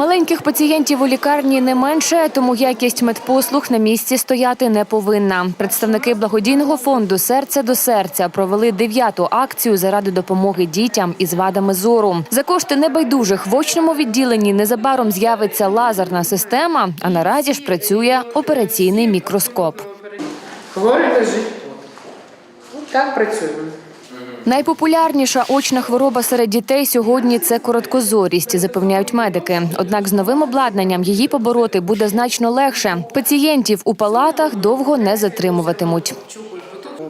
Маленьких пацієнтів у лікарні не менше, тому якість медпослуг на місці стояти не повинна. Представники благодійного фонду Серце до серця провели дев'яту акцію заради допомоги дітям із вадами зору. За кошти небайдужих в очному відділенні незабаром з'явиться лазерна система, а наразі ж працює операційний мікроскоп. Хворий лежить. Так працюємо. Найпопулярніша очна хвороба серед дітей сьогодні це короткозорість, запевняють медики. Однак з новим обладнанням її побороти буде значно легше. Пацієнтів у палатах довго не затримуватимуть.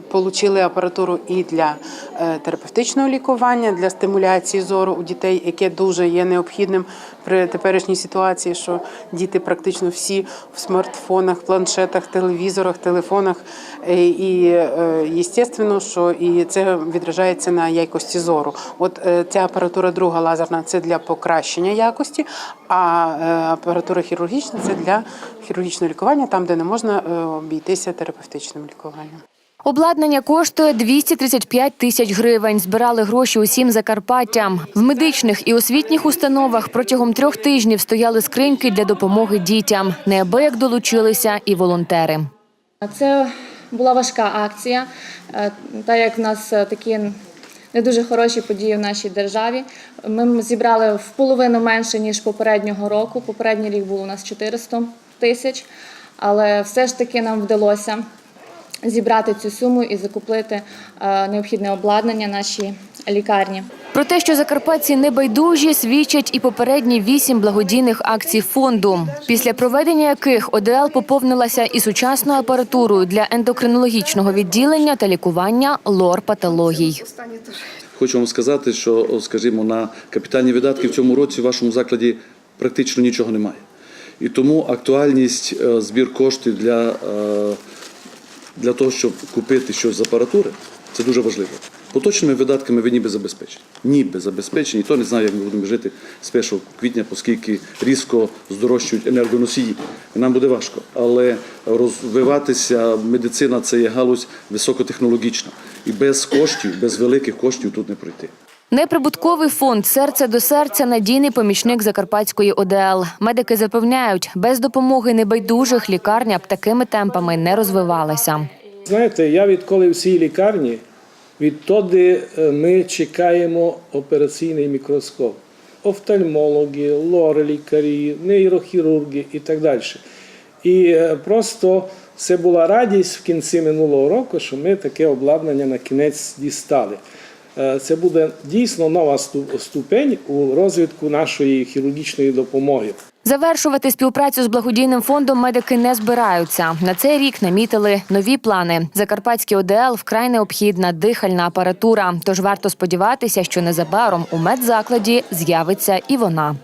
Получили апаратуру і для е, терапевтичного лікування, для стимуляції зору у дітей, яке дуже є необхідним при теперішній ситуації, що діти практично всі в смартфонах, планшетах, телевізорах, телефонах. Е, І звісно, що і це відражається на якості зору. От е, ця апаратура друга лазерна це для покращення якості, а е, апаратура хірургічна це для хірургічного лікування, там, де не можна е, обійтися терапевтичним лікуванням. Обладнання коштує 235 тисяч гривень. Збирали гроші усім Закарпаттям. В медичних і освітніх установах протягом трьох тижнів стояли скриньки для допомоги дітям. Неабияк долучилися і волонтери. Це була важка акція, е, так як в нас е, такі не дуже хороші події в нашій державі. Ми зібрали в половину менше ніж попереднього року. Попередній рік було у нас 400 тисяч, але все ж таки нам вдалося зібрати цю суму і закупити е, необхідне обладнання нашій лікарні. Про те, що закарпатці небайдужі, свідчать і попередні вісім благодійних акцій фонду, після проведення яких ОДЛ поповнилася і сучасною апаратурою для ендокринологічного відділення та лікування лор-патологій. Хочу вам сказати, що, скажімо, на капітальні видатки в цьому році в вашому закладі практично нічого немає. І тому актуальність е, збір коштів для, е, для того, щоб купити щось з апаратури, це дуже важливо. Поточними видатками ви ніби забезпечені. Ніби забезпечені. То не знаю, як ми будемо жити з 1 квітня, оскільки різко здорожчують енергоносії. Нам буде важко. Але розвиватися медицина це є галузь високотехнологічна. І без коштів, без великих коштів тут не пройти. Неприбутковий фонд серце до серця надійний помічник Закарпатської ОДЛ. Медики запевняють, без допомоги небайдужих лікарня б такими темпами не розвивалася. Знаєте, я відколи в цій лікарні, відтоді е, ми чекаємо операційний мікроскоп. Офтальмологи, лор-лікарі, нейрохірурги і так далі. І е, просто це була радість в кінці минулого року, що ми таке обладнання на кінець дістали. Е, Це буде дійсно нова ступень у розвитку нашої хірургічної допомоги. Завершувати співпрацю з благодійним фондом медики не збираються. На цей рік намітили нові плани. Закарпатський ОДЛ вкрай необхідна дихальна апаратура. Тож варто сподіватися, що незабаром у медзакладі з'явиться і вона.